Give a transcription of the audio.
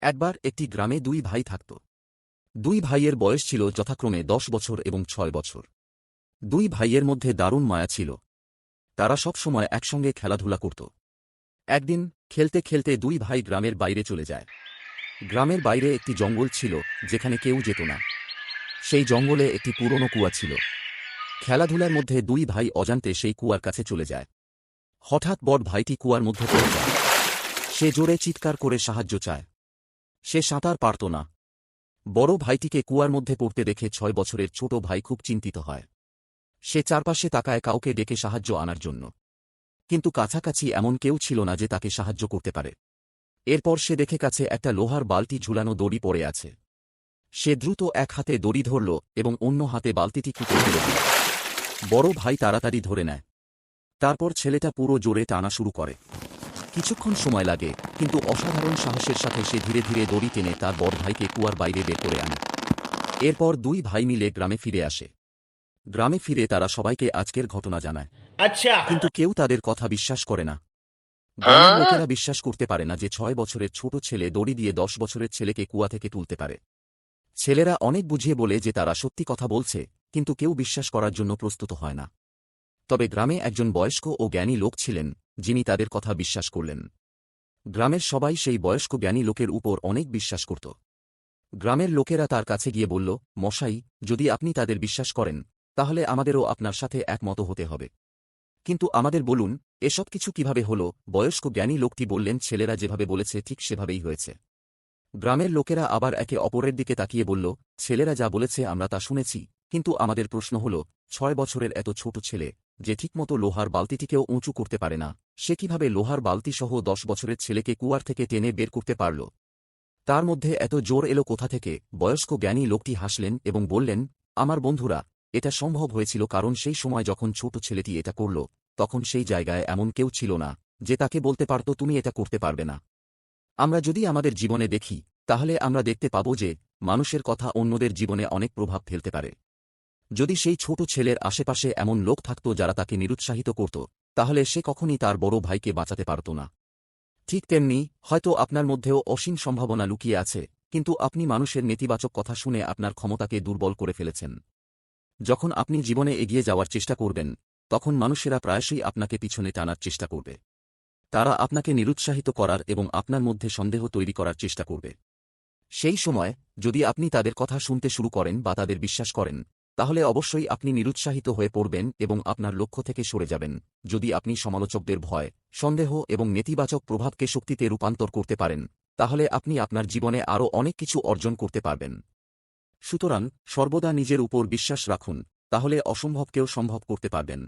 একবার একটি গ্রামে দুই ভাই থাকত। দুই ভাইয়ের বয়স ছিল যথাক্রমে দশ বছর এবং ছয় বছর। দুই ভাইয়ের মধ্যে দারুণ মায়া ছিল। তারা সব সময় একসঙ্গে খেলাধুলা করত। একদিন খেলতে খেলতে দুই ভাই গ্রামের বাইরে চলে যায়। গ্রামের বাইরে একটি জঙ্গল ছিল যেখানে কেউ যেত না। সেই জঙ্গলে একটি পুরনো কুয়া ছিল। খেলাধুলার মধ্যে দুই ভাই অজান্তে সেই কুয়ার কাছে চলে যায়। হঠাৎ বড় ভাইটি কুয়ার মধ্যে পড়ে যায়। সে জোরে চিৎকার করে সাহায্য চায়। সে সাঁতার পারত না। বড় ভাইটিকে কুয়ার মধ্যে পড়তে দেখে ছয় বছরের ছোট ভাই খুব চিন্তিত হয়। সে চারপাশে তাকায় কাউকে ডেকে সাহায্য আনার জন্য। কিন্তু কাছাকাছি এমন কেউ ছিল না যে তাকে সাহায্য করতে পারে। এরপর সে দেখে কাছে একটা লোহার বালতি ঝুলানো দড়ি পড়ে আছে। সে দ্রুত এক হাতে দড়ি ধরল এবং অন্য হাতে বালতিটি কুটে ফেলে বড় ভাই তাড়াতাড়ি ধরে নেয়। তারপর ছেলেটা পুরো জোরে টানা শুরু করে। কিছুক্ষণ সময় লাগে কিন্তু অসাধারণ সাহসের সাথে সে ধীরে ধীরে দড়ি টেনে তার বড় ভাইকে কুয়ার বাইরে বের করে আনে। এরপর দুই ভাই মিলে গ্রামে ফিরে আসে। গ্রামে ফিরে তারা সবাইকে আজকের ঘটনা জানায়। আচ্ছা। কিন্তু কেউ তাদের কথা বিশ্বাস করে না। হ্যাঁ? গ্রামের লোকেরা বিশ্বাস করতে পারে না যে ছয় বছরের ছোট ছেলে দড়ি দিয়ে দশ বছরের ছেলেকে কুয়া থেকে তুলতে পারে। ছেলেরা অনেক বুঝিয়ে বলে যে তারা সত্যি কথা বলছে কিন্তু কেউ বিশ্বাস করার জন্য প্রস্তুত হয় না। তবে গ্রামে একজন বয়স্ক ও জ্ঞানী লোক ছিলেন যিনি তাদের কথা বিশ্বাস করলেন। গ্রামের সবাই সেই বয়স্ক জ্ঞানী লোকের উপর অনেক বিশ্বাস করত। গ্রামের লোকেরা তার কাছে গিয়ে বলল, মশাই, যদি আপনি তাদের বিশ্বাস করেন, তাহলে আমাদেরও আপনার সাথে একমত হতে হবে। কিন্তু আমাদের বলুন, এসব কিছু কীভাবে হল? বয়স্ক জ্ঞানী লোকটি বললেন, ছেলেরা যেভাবে বলেছে, ঠিক সেভাবেই হয়েছে। গ্রামের লোকেরা আবার একে অপরের দিকে তাকিয়ে বলল, ছেলেরা যা বলেছে, আমরা তা শুনেছি। কিন্তু আমাদের প্রশ্ন হল, ছয় বছরের এত ছোট ছেলে, যে ঠিকমতো লোহার বালতিটিকেও উঁচু করতে পারে না, সে কীভাবে লোহার বালতিসহ দশ বছরের ছেলেকে কুয়ার থেকে টেনে বের করতে পারল? তার মধ্যে এত জোর এলো কোথা থেকে? বয়স্ক জ্ঞানী লোকটি হাসলেন এবং বললেন, আমার বন্ধুরা, এটা সম্ভব হয়েছিল কারণ সেই সময় যখন ছোট ছেলেটি এটা করল, তখন সেই জায়গায় এমন কেউ ছিল না, যে তাকে বলতে পারত তুমি এটা করতে পারবে না। আমরা যদি আমাদের জীবনে দেখি, তাহলে আমরা দেখতে পাব যে মানুষের কথা অন্যদের জীবনে অনেক প্রভাব ফেলতে পারে। যদি সেই ছোট ছেলের আশেপাশে এমন লোক থাকত যারা তাকে নিরুৎসাহিত করত, তাহলে সে কখনই তার বড় ভাইকে বাঁচাতে পারত না। ঠিক তেমনি, হয়তো আপনার মধ্যেও অসীম সম্ভাবনা লুকিয়ে আছে, কিন্তু আপনি মানুষের নেতিবাচক কথা শুনে আপনার ক্ষমতাকে দুর্বল করে ফেলেছেন। যখন আপনি জীবনে এগিয়ে যাওয়ার চেষ্টা করবেন, তখন মানুষেরা প্রায়শই আপনাকে পিছনে টানার চেষ্টা করবে। তারা আপনাকে নিরুৎসাহিত করার এবং আপনার মধ্যে সন্দেহ তৈরি করার চেষ্টা করবে। সেই সময়, যদি আপনি তাদের কথা শুনতে শুরু করেন বা তাদের বিশ্বাস করেন তাহলে অবশ্যই আপনি নিরুৎসাহিত হয়ে পড়বেন এবং আপনার লক্ষ্য থেকে সরে যাবেন। যদি আপনি সমালোচকদের ভয়, সন্দেহ এবং নেতিবাচক প্রভাবকে শক্তিতে রূপান্তর করতে পারেন, তাহলে আপনি আপনার জীবনে আরও অনেক কিছু অর্জন করতে পারবেন। সুতরাং সর্বদা নিজের উপর বিশ্বাস রাখুন, তাহলে অসম্ভবকেও সম্ভব করতে পারবেন।